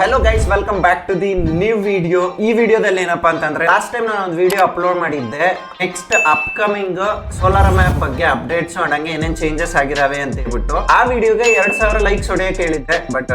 Hello guys welcome back to the new video ಈ ವಿಡಿಯೋದಲ್ಲಿ ಏನಪ್ಪಾ ಅಂತಂದ್ರೆ ಲಾಸ್ಟ್ ಟೈಮ್ ನಾನು ಒಂದು ವಿಡಿಯೋ ಅಪ್ಲೋಡ್ ಮಾಡಿದ್ದೆ. ನೆಕ್ಸ್ಟ್ ಅಪ್ಕಮಿಂಗ್ ಸೋಲಾರ್ ಮ್ಯಾಪ್ ಬಗ್ಗೆ ಅಪ್ಡೇಟ್ಸ್ ಮಾಡಂಗೆ ಏನೇನ್ ಚೇಂಜಸ್ ಆಗಿದಾವೆ ಅಂತ ಹೇಳ್ಬಿಟ್ಟು. ಆ ವಿಡಿಯೋಗೆ ಎರಡ್ ಸಾವಿರ ಲೈಕ್ಸ್ ಹೊಡೆಯಕ್ಕೆ ಹೇಳಿದ್ದೆ ಬಟ್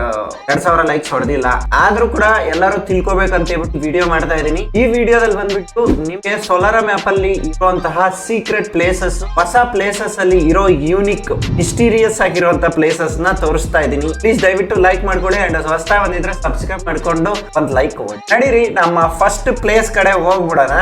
ಎರಡ್ ಸಾವಿರ ಲೈಕ್ಸ್ ಹೊಡೆದಿಲ್ಲ. ಆದ್ರೂ ಕೂಡ ಎಲ್ಲರೂ ತಿಳ್ಕೊಬೇಕಂತ ಹೇಳ್ಬಿಟ್ಟು ವಿಡಿಯೋ ಮಾಡ್ತಾ ಇದೀನಿ ಈ ವಿಡಿಯೋದಲ್ಲಿ ಬಂದ್ಬಿಟ್ಟು ನಿಮ್ಗೆ ಸೋಲಾರ ಮ್ಯಾಪ್ ಅಲ್ಲಿ ಇರುವಂತಹ ಸೀಕ್ರೆಟ್ ಪ್ಲೇಸಸ್ ಹೊಸ ಪ್ಲೇಸಸ್ ಅಲ್ಲಿ ಇರೋ ಯೂನಿಕ್ ಮಿಸ್ಟೀರಿಯಸ್ ಆಗಿರುವಂತಹ ಪ್ಲೇಸಸ್ನ ತೋರಿಸ್ತಾ ಇದೀನಿ ಪ್ಲೀಸ್ ದಯವಿಟ್ಟು ಲೈಕ್ ಮಾಡ್ಕೊಳ್ಳಿ ಅಂಡ್ ಹೊಸ ಬಂದಿದ್ರೆ ಸಬ್ಸ್ಕ್ರೈಬ್ ಮಾಡ್ಕೊಂಡು ಒಂದು ಲೈಕ್ ಕೊಡಿ ನಡೀರಿ ನಮ್ಮ ಫಸ್ಟ್ ಪ್ಲೇಸ್ ಕಡೆ ಹೋಗ್ಬಿಡೋಣ.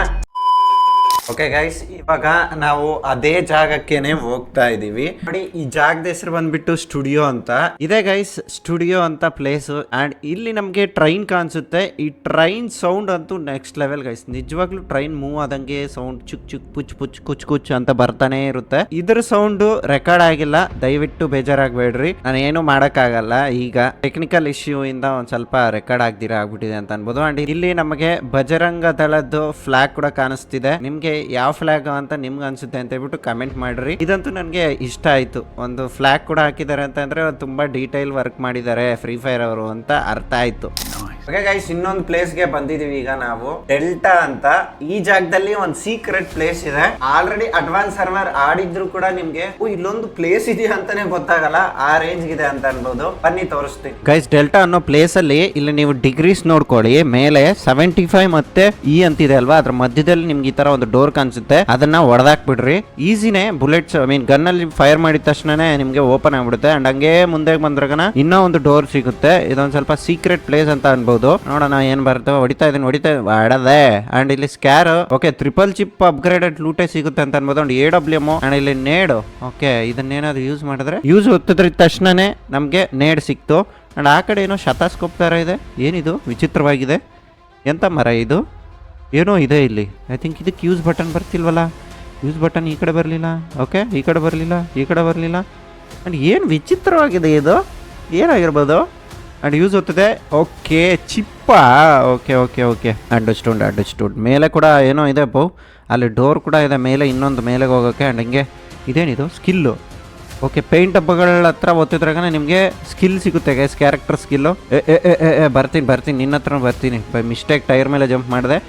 ಓಕೆ ಗೈಸ್ ಇವಾಗ ನಾವು ಅದೇ ಜಾಗಕ್ಕೆನೆ ಹೋಗ್ತಾ ಇದೀವಿ. ನೋಡಿ, ಈ ಜಾಗದ ಹೆಸರು ಬಂದ್ಬಿಟ್ಟು ಸ್ಟುಡಿಯೋ ಅಂತ. ಇದೆ ಗೈಸ್ ಸ್ಟುಡಿಯೋ ಅಂತ ಪ್ಲೇಸ್ ಅಂಡ್ ಇಲ್ಲಿ ನಮಗೆ ಟ್ರೈನ್ ಕಾಣಿಸುತ್ತೆ. ಈ ಟ್ರೈನ್ ಸೌಂಡ್ ಅಂತೂ ನೆಕ್ಸ್ಟ್ ಲೆವೆಲ್ ಗೈಸ್ ನಿಜವಾಗ್ಲೂ ಟ್ರೈನ್ ಮೂವ್ ಆದಂಗೆ ಸೌಂಡ್ ಚುಕ್ ಚುಕ್ ಪುಚ್ ಪುಚ್ ಕುಚ್ ಕುಚ್ ಅಂತ ಬರ್ತಾನೆ ಇರುತ್ತೆ. ಇದ್ರ ಸೌಂಡ್ ರೆಕಾರ್ಡ್ ಆಗಿಲ್ಲ. ದಯವಿಟ್ಟು ಬೇಜಾರಾಗಬೇಡ್ರಿ. ನಾನು ಏನು ಆಗಲ್ಲ ಈಗ. ಟೆಕ್ನಿಕಲ್ ಇಶ್ಯೂ ಇಂದ ಒಂದ್ ಸ್ವಲ್ಪ ರೆಕಾರ್ಡ್ ಆಗ್ದಿರ ಆಗ್ಬಿಟ್ಟಿದೆ ಅಂತ ಅನ್ಬೋದು. ಅಂಡ್ ಇಲ್ಲಿ ನಮಗೆ ಬಜರಂಗ ದಳದ್ದು ಫ್ಲಾಗ್ ಕೂಡ ಕಾಣಿಸ್ತಿದೆ. ನಿಮ್ಗೆ ಯಾವ ಫ್ಲಾಗ್ ಅಂತ ನಿಮ್ಗೆ ಅನ್ಸುತ್ತೆ ಅಂತ ಹೇಳ್ಬಿಟ್ಟು ಕಮೆಂಟ್ ಮಾಡ್ರಿ. ಇದಂತೂ ನನಗೆ ಇಷ್ಟ ಆಯಿತು. ಒಂದು ಫ್ಲಾಗ್ ಕೂಡ ಹಾಕಿದ್ದಾರೆ ಅಂತಂದ್ರೆ ತುಂಬಾ ಡೀಟೈಲ್ ವರ್ಕ್ ಮಾಡಿದ್ದಾರೆ ಫ್ರೀ ಫೈರ್ ಅವರು ಅಂತ ಅರ್ಥ ಆಯ್ತು. ಓಕೆ ಗೈಸ್ ಇನ್ನೊಂದು ಪ್ಲೇಸ್ಗೆ ಬಂದಿದೀವಿ ಈಗ ನಾವು. ಡೆಲ್ಟಾ ಅಂತ. ಈ ಜಾಗದಲ್ಲಿ ಒಂದು ಸೀಕ್ರೆಟ್ ಪ್ಲೇಸ್ ಇದೆ. ಆಲ್ರೆಡಿ ಅಡ್ವಾನ್ಸ್ ಸರ್ವರ್ ಆಡಿದ್ರು ಕೂಡ ನಿಮ್ಗೆ ಇಲ್ಲೊಂದು ಪ್ಲೇಸ್ ಇದೆಯಾ ಅಂತಾನೆ ಗೊತ್ತಾಗಲ್ಲ. ಆ ರೇಂಜ್ ಇದೆ ಅಂತ ಅನ್ಬೋದು. ಬನ್ನಿ, ತೋರಿಸ್ತೀನಿ. ಗೈಸ್ ಡೆಲ್ಟಾ ಅನ್ನೋ ಪ್ಲೇಸ್ ಅಲ್ಲಿ ಇಲ್ಲಿ ನೀವು ಡಿಗ್ರೀಸ್ ನೋಡ್ಕೊಳ್ಳಿ. ಮೇಲೆ ಸೆವೆಂಟಿ ಫೈವ್ ಮತ್ತೆ ಇ ಅಂತಿದೆ ಅಲ್ವಾ? ಅದ್ರ ಮಧ್ಯದಲ್ಲಿ ನಿಮ್ಗೆ ಈ ತರ ಒಂದು ಡೋರ್ ಕಾಣಿಸುತ್ತೆ. ಅದನ್ನ ಹೊಡೆದಾಕ್ಬಿಡ್ರಿ ಈಸಿನೇ ಬುಲೆಟ್ಸ್ ಐ ಮೀನ್ ಗನ್ ಅಲ್ಲಿ ಫೈರ್ ಮಾಡಿದ ತಕ್ಷಣನೇ ನಿಮ್ಗೆ ಓಪನ್ ಆಗ್ಬಿಡುತ್ತೆ. ಅಂಡ್ ಹಂಗೆ ಮುಂದೆ ಬಂದ್ರಗನ ಇನ್ನೂ ಒಂದು ಡೋರ್ ಸಿಗುತ್ತೆ. ಇದೊಂದು ಸ್ವಲ್ಪ ಸೀಕ್ರೆಟ್ ಪ್ಲೇಸ್ ಅಂತ ಅನ್ಬೋದು. ನೋಡೋಣ ಏನ್ ಬರುತ್ತೆ. ಹೊಡಿತಾ ಇದೀನಿ, ಹೊಡಿತಾ ಆಡದೆ ಅಂಡ್ ಇಲ್ಲಿ scar okay triple chip upgraded ಲೂಟೆ ಸಿಗುತ್ತೆ ಅಂತ ಅನ್ಬೋದು. And A W M and ಇಲ್ಲಿ ನೇಡು. ಓಕೆ ಇದನ್ನೇನಾದ್ರು ಯೂಸ್ ಮಾಡಿದ್ರೆ? ಯೂಸ್ ಒತ್ತಿದ್ರಿದ ತಕ್ಷಣನೇ ನಮಗೆ ನೇಡ್ ಸಿಕ್ತು. ಅಂಡ್ ಆ ಕಡೆ ಏನೋ ಶತಾಸ್ಕೋಪ್ ತರ ಇದೆ. ಏನಿದು? ವಿಚಿತ್ರವಾಗಿದೆ. ಎಂತ ಮರ ಇದು? ಏನೋ ಇದೆ ಇಲ್ಲಿ. ಐ ಥಿಂಕ್ ಇದಕ್ಕೆ ಯೂಸ್ ಬಟನ್ ಬರ್ತಿಲ್ವಲ್ಲ? ಯೂಸ್ ಬಟನ್ ಈ ಕಡೆ ಬರಲಿಲ್ಲ. ಓಕೆ ಈ ಕಡೆ ಬರಲಿಲ್ಲ, ಈ ಕಡೆ ಬರಲಿಲ್ಲ. ಆ್ಯಂಡ್ ಏನು ವಿಚಿತ್ರವಾಗಿದೆ ಇದು? ಏನಾಗಿರ್ಬೋದು? ಆ್ಯಂಡ್ ಯೂಸ್ ಹೋಗ್ತದೆ ಓಕೆ ಚಿಪ್ಪ. Okay okay okay understood understood ಮೇಲೆ ಕೂಡ ಏನೋ ಇದೆ ಬೋ ಅಲ್ಲಿ ಡೋರ್ ಕೂಡ ಇದೆ. ಮೇಲೆ ಇನ್ನೊಂದು ಮೇಲೆ ಹೋಗೋಕ್ಕೆ ಆ್ಯಂಡ್ ಹಿಂಗೆ ಇದೇನಿದು? ಸ್ಕಿಲ್ಲು ಓಕೆ ಪೇಂಟ್ ಹಬ್ಬಗಳ ಹತ್ರ ಓದ್ತಿದ್ರಾಗ ನಿಮಗೆ ಸ್ಕಿಲ್ ಸಿಗುತ್ತೆ. ಗೈಸ್ ಕ್ಯಾರೆಕ್ಟರ್ ಸ್ಕಿಲ್ಲು ಬರ್ತೀನಿ ಬರ್ತೀನಿ. ನಿನ್ನ ಹತ್ರ ಬರ್ತೀನಿ. ಬೈ ಮಿಸ್ಟೇಕ್ ಟೈರ್ ಮೇಲೆ ಜಂಪ್ ಮಾಡಿದೆ.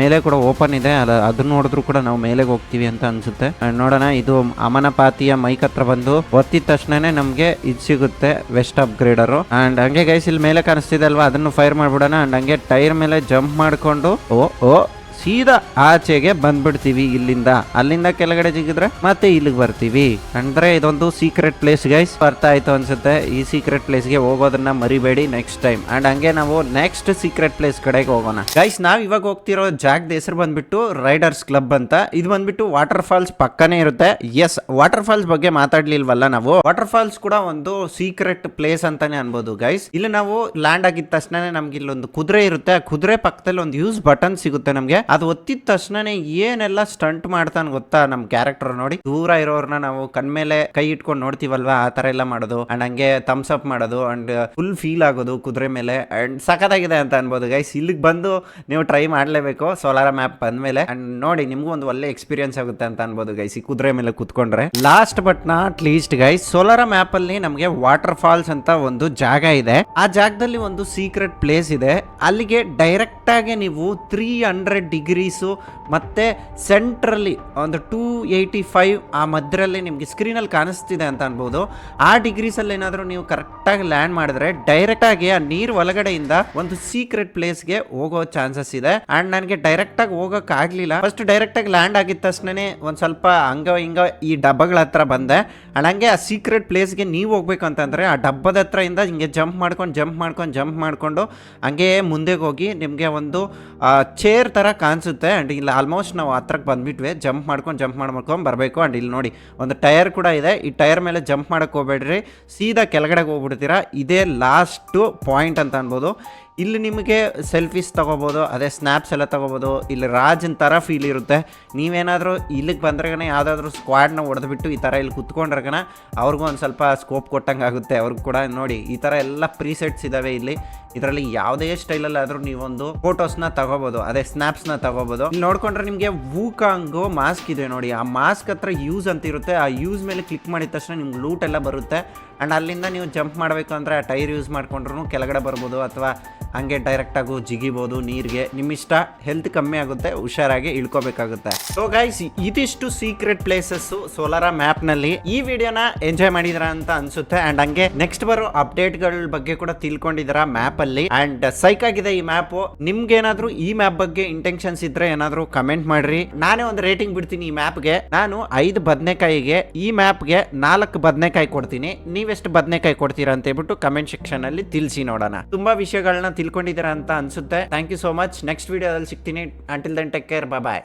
ಮೇಲೆ ಕೂಡ ಓಪನ್ ಇದೆ. ಅದನ್ನ ನೋಡಿದ್ರು ಕೂಡ ನಾವು ಮೇಲೆ ಹೋಗ್ತೀವಿ ಅಂತ ಅನ್ಸುತ್ತೆ. ನೋಡೋಣ, ಇದು ಅಮನಪಾತಿಯ ಮೈಕ್ ಹತ್ರ ಬಂದು ಒತ್ತಿದ ತಕ್ಷಣನೇ ನಮಗೆ ಇದು ಸಿಗುತ್ತೆ ವೆಸ್ಟ್ ಅಪ್ಗ್ರೇಡರು ಅಂಡ್ ಹಂಗೆ ಗೈಸ್ ಇಲ್ಲಿ ಮೇಲೆ ಕಾಣಿಸ್ತಿದೆ ಅಲ್ವಾ? ಅದನ್ನು ಫೈರ್ ಮಾಡ್ಬಿಡೋಣ. ಅಂಡ್ ಹಂಗೆ ಟೈರ್ ಮೇಲೆ ಜಂಪ್ ಮಾಡ್ಕೊಂಡು, ಓ ಓ ಸೀದಾ ಆಚೆಗೆ ಬಂದ್ಬಿಡ್ತೀವಿ ಇಲ್ಲಿಂದ. ಅಲ್ಲಿಂದ ಕೆಳಗಡೆ ಜಿಗಿದ್ರೆ ಮತ್ತೆ ಇಲ್ಲಿಗೆ ಬರ್ತೀವಿ. ಅಂದ್ರೆ ಇದೊಂದು ಸೀಕ್ರೆಟ್ ಪ್ಲೇಸ್ ಗೈಸ್ ಬರ್ತಾ ಆಯ್ತು ಅನ್ಸುತ್ತೆ. ಈ ಸೀಕ್ರೆಟ್ ಪ್ಲೇಸ್ಗೆ ಹೋಗೋದನ್ನ ಮರಿಬೇಡಿ ನೆಕ್ಸ್ಟ್ ಟೈಮ್ ಅಂಡ್ ಹಂಗೆ ನಾವು ನೆಕ್ಸ್ಟ್ ಸೀಕ್ರೆಟ್ ಪ್ಲೇಸ್ ಕಡೆಗೆ ಹೋಗೋಣ. ಗೈಸ್ ನಾವ್ ಇವಾಗ ಹೋಗ್ತಿರೋ ಜಾಗದ ಹೆಸರು ಬಂದ್ಬಿಟ್ಟು ರೈಡರ್ಸ್ ಕ್ಲಬ್ ಅಂತ. ಇದು ಬಂದ್ಬಿಟ್ಟು ವಾಟರ್ ಫಾಲ್ಸ್ ಪಕ್ಕನೇ ಇರುತ್ತೆ. ಎಸ್ ವಾಟರ್ ಫಾಲ್ಸ್ ಬಗ್ಗೆ ಮಾತಾಡ್ಲಿಲ್ವಲ್ಲ ನಾವು? ವಾಟರ್ ಫಾಲ್ಸ್ ಕೂಡ ಒಂದು ಸೀಕ್ರೆಟ್ ಪ್ಲೇಸ್ ಅಂತಾನೆ ಅನ್ಬೋದು ಗೈಸ್ ಇಲ್ಲಿ ನಾವು ಲ್ಯಾಂಡ್ ಆಗಿದ ತಕ್ಷಣ ನಮ್ಗೆ ಇಲ್ಲೊಂದು ಕುದುರೆ ಇರುತ್ತೆ. ಆ ಕುದುರೆ ಪಕ್ಕದಲ್ಲಿ ಒಂದು ಯೂಸ್ ಬಟನ್ ಸಿಗುತ್ತೆ ನಮ್ಗೆ. ಅದು ಒತ್ತಿದ ತಕ್ಷಣನೇ ಏನೆಲ್ಲ ಸ್ಟಂಟ್ ಮಾಡ್ತಾನೆ ಗೊತ್ತಾ ನಮ್ ಕ್ಯಾರೆಕ್ಟರ್ ನೋಡಿ. ದೂರ ಇರೋರ್ನ ನಾವು ಕಣ್ಮೇಲೆ ಕೈ ಇಟ್ಕೊಂಡು ನೋಡ್ತೀವಲ್ವಾ? ಆ ತರ ಎಲ್ಲ ಮಾಡೋದು. ಅಂಡ್ ಹಂಗೆ ಥಮ್ಸ್ ಅಪ್ ಮಾಡೋದು. ಅಂಡ್ ಫುಲ್ ಫೀಲ್ ಆಗೋದು ಕುದುರೆ ಮೇಲೆ. ಅಂಡ್ ಸಖತ್ತಾಗಿದೆ ಅಂತ ಅನ್ಬೋದು. ಗೈಸ್ ಇಲ್ಲಿಗೆ ಬಂದು ನೀವು ಟ್ರೈ ಮಾಡ್ಲೇಬೇಕು. ಸೋಲಾರ ಮ್ಯಾಪ್ ಬಂದ್ಮೇಲೆ. ಅಂಡ್ ನೋಡಿ, ನಿಮ್ಗೂ ಒಂದು ಒಳ್ಳೆ ಎಕ್ಸ್ಪೀರಿಯನ್ಸ್ ಆಗುತ್ತೆ ಅಂತ ಅನ್ಬೋದು ಗೈಸ್ ಈ ಕುದುರೆ ಮೇಲೆ ಕುತ್ಕೊಂಡ್ರೆ. Last but not least guys Solara map ಅಲ್ಲಿ ನಮಗೆ ವಾಟರ್ ಫಾಲ್ಸ್ ಅಂತ ಒಂದು ಜಾಗ ಇದೆ. ಆ ಜಾಗದಲ್ಲಿ ಒಂದು ಸೀಕ್ರೆಟ್ ಪ್ಲೇಸ್ ಇದೆ. ಅಲ್ಲಿಗೆ ಡೈರೆಕ್ಟ್ ಆಗಿ ನೀವು ತ್ರೀ ಹಂಡ್ರೆಡ್ ಡಿಗ್ರೀಸು ಮತ್ತೆ ಸೆಂಟ್ರಲ್ಲಿ ಒಂದು ಟೂ ಏಯ್ಟಿ ಫೈವ್ ಆ ಮಧ್ಯದಲ್ಲಿ ನಿಮಗೆ ಸ್ಕ್ರೀನಲ್ಲಿ ಕಾಣಿಸ್ತಿದೆ ಅಂತ ಅನ್ಬೋದು. ಆ ಡಿಗ್ರೀಸಲ್ಲಿ ಏನಾದರೂ ನೀವು ಕರೆಕ್ಟಾಗಿ ಲ್ಯಾಂಡ್ ಮಾಡಿದ್ರೆ ಡೈರೆಕ್ಟಾಗಿ ಆ ನೀರು ಒಳಗಡೆಯಿಂದ ಒಂದು ಸೀಕ್ರೆಟ್ ಪ್ಲೇಸ್ಗೆ ಹೋಗೋ ಚಾನ್ಸಸ್ ಇದೆ. ಆ್ಯಂಡ್ ನನಗೆ ಡೈರೆಕ್ಟಾಗಿ ಹೋಗೋಕ್ಕಾಗಲಿಲ್ಲ. ಹೋಗಕ್ ಫಸ್ಟ್ ಡೈರೆಕ್ಟಾಗಿ ಲ್ಯಾಂಡ್ ಆಗಿದ ತಕ್ಷಣನೇ ಒಂದು ಸ್ವಲ್ಪ ಹಂಗ ಹಿಂಗ ಈ ಡಬ್ಬಗಳ ಹತ್ರ ಬಂದೆ. ಆ್ಯಂಡ್ ಹಂಗೆ ಆ ಸೀಕ್ರೆಟ್ ಪ್ಲೇಸ್ಗೆ ನೀವು ಹೋಗ್ಬೇಕು ಅಂತಂದರೆ ಆ ಡಬ್ಬದ ಹತ್ರ ಹಿಂಗೆ ಜಂಪ್ ಮಾಡ್ಕೊಂಡು ಜಂಪ್ ಮಾಡ್ಕೊಂಡು ಜಂಪ್ ಮಾಡ್ಕೊಂಡು ಹಂಗೆ ಮುಂದೆಗೆ ಹೋಗಿ ನಿಮಗೆ ಒಂದು ಚೇರ್ ತರ ಕಾಣಿಸುತ್ತೆ ಆ್ಯಂಡ್ ಇಲ್ಲಿ ಆಲ್ಮೋಸ್ಟ್ ನಾವು ಹತ್ರಕ್ಕೆ ಬಂದ್ಬಿಟ್ವಿ. ಜಂಪ್ ಮಾಡ್ಕೊಂಡು ಜಂಪ್ ಮಾಡ್ಕೊಂಡು ಬರಬೇಕು ಅಂಡ್ ಇಲ್ಲಿ ನೋಡಿ, ಒಂದು ಟೈರ್ ಕೂಡ ಇದೆ. ಈ ಟೈರ್ ಮೇಲೆ ಜಂಪ್ ಮಾಡೋಕ್ಕೆ ಹೋಗ್ಬೇಡ್ರಿ. ಸೀದಾ ಕೆಳಗಡೆ ಹೋಗ್ಬಿಡ್ತೀರಾ. ಇದೇ ಲಾಸ್ಟು ಪಾಯಿಂಟ್ ಅಂತ ಅನ್ಬೋದು. ಇಲ್ಲಿ ನಿಮಗೆ ಸೆಲ್ಫೀಸ್ ತೊಗೋಬೋದು, ಅದೇ ಸ್ನ್ಯಾಪ್ಸ್ ಎಲ್ಲ ತೊಗೋಬೋದು, ಇಲ್ಲಿ ರಾಜನ್ ಥರ ಫೀಲ್ ಇರುತ್ತೆ. ನೀವೇನಾದರೂ ಇಲ್ಲಿಗೆ ಬಂದ್ರಗನ ಯಾವುದಾದ್ರೂ ಸ್ಕ್ವಾಡ್ನ ಹೊಡೆದ್ಬಿಟ್ಟು ಈ ಥರ ಇಲ್ಲಿ ಕುತ್ಕೊಂಡ್ರಗನ ಅವ್ರಿಗೂ ಒಂದು ಸ್ವಲ್ಪ ಸ್ಕೋಪ್ ಕೊಟ್ಟಂಗೆ ಆಗುತ್ತೆ. ಅವ್ರಿಗೂ ಕೂಡ ನೋಡಿ, ಈ ಥರ ಎಲ್ಲ ಪ್ರೀಸೆಟ್ಸ್ ಇದ್ದಾವೆ ಇಲ್ಲಿ. ಇದರಲ್ಲಿ ಯಾವುದೇ ಸ್ಟೈಲಲ್ಲಿ ಆದರೂ ನೀವೊಂದು ಫೋಟೋಸ್ನ ತಗೋಬೋದು, ಅದೇ ಸ್ನ್ಯಾಪ್ಸ್ನ ತಗೋಬೋದು. ಇಲ್ಲಿ ನೋಡ್ಕೊಂಡ್ರೆ ನಿಮಗೆ ವೂಕಾಂಗು ಮಾಸ್ಕ್ ಇದೆ ನೋಡಿ. ಆ ಮಾಸ್ಕ್ ಹತ್ರ ಯೂಸ್ ಅಂತ ಇರುತ್ತೆ. ಆ ಯೂಸ್ ಮೇಲೆ ಕ್ಲಿಕ್ ಮಾಡಿದ ತಕ್ಷಣ ನಿಮ್ಗೆ ಲೂಟ್ ಎಲ್ಲ ಬರುತ್ತೆ. ಆ್ಯಂಡ್ ಅಲ್ಲಿಂದ ನೀವು ಜಂಪ್ ಮಾಡಬೇಕು ಅಂದರೆ ಆ ಟೈರ್ ಯೂಸ್ ಮಾಡ್ಕೊಂಡ್ರು ಕೆಳಗಡೆ ಬರ್ಬೋದು ಅಥವಾ ಹಂಗೆ ಡೈರೆಕ್ಟಾಗೂ ಜಿಗಿಬೋದು, ನೀರಿಗೆ. ನಿಮ್ಮ ಇಷ್ಟ ಹೆಲ್ತ್ ಕಮ್ಮಿ ಆಗುತ್ತೆ, ಹುಷಾರಾಗಿ ಇಳ್ಕೋಬೇಕಾಗುತ್ತೆ. ಸೊ ಗೈಸ್ ಇದಿಷ್ಟು ಸೀಕ್ರೆಟ್ ಪ್ಲೇಸಸ್ ಸೋಲಾರ ಮ್ಯಾಪ್ನಲ್ಲಿ ಈ ವಿಡಿಯೋನ ಎಂಜಾಯ್ ಮಾಡಿದ್ರ ಅಂತ ಅನ್ಸುತ್ತೆ. ಅಂಡ್ ಹಂಗೆ ನೆಕ್ಸ್ಟ್ ಬರೋ ಅಪ್ಡೇಟ್ಗಳ ಬಗ್ಗೆ ಕೂಡ ತಿಳ್ಕೊಂಡಿದ್ದೀರಾ ಮ್ಯಾಪ್ ಅಲ್ಲಿ. ಅಂಡ್ ಸೈಕ್ ಆಗಿದೆ ಈ ಮ್ಯಾಪ್ ನಿಮ್ಗೆ ಏನಾದ್ರು ಈ ಮ್ಯಾಪ್ ಬಗ್ಗೆ ಇಂಟೆನ್ಷನ್ಸ್ ಇದ್ರೆ ಏನಾದ್ರು ಕಮೆಂಟ್ ಮಾಡ್ರಿ. ನಾನೇ ಒಂದು ರೇಟಿಂಗ್ ಬಿಡ್ತೀನಿ ಈ ಮ್ಯಾಪ್ಗೆ ನಾನು ಐದು ಬದನೆಕಾಯಿಗೆ, ಈ ಮ್ಯಾಪ್ಗೆ ನಾಲ್ಕು ಬದನೆಕಾಯಿ ಕೊಡ್ತೀನಿ. ನೀವೆಷ್ಟು ಬದನೆಕಾಯಿ ಕೊಡ್ತೀರಾ ಅಂತ ಹೇಳ್ಬಿಟ್ಟು ಕಮೆಂಟ್ ಸೆಕ್ಷನ್ ಅಲ್ಲಿ ತಿಳಿಸಿ ನೋಡೋಣ. ತುಂಬಾ ವಿಷಯಗಳನ್ನ ತಿಳ್ಕೊಂಡಿದ್ದೀರಾ ಅಂತ ಅನ್ಸುತ್ತೆ. Thank you so much next ವಿಡಿಯೋದಲ್ಲಿ ಸಿಗ್ತೀನಿ. Until then take care bye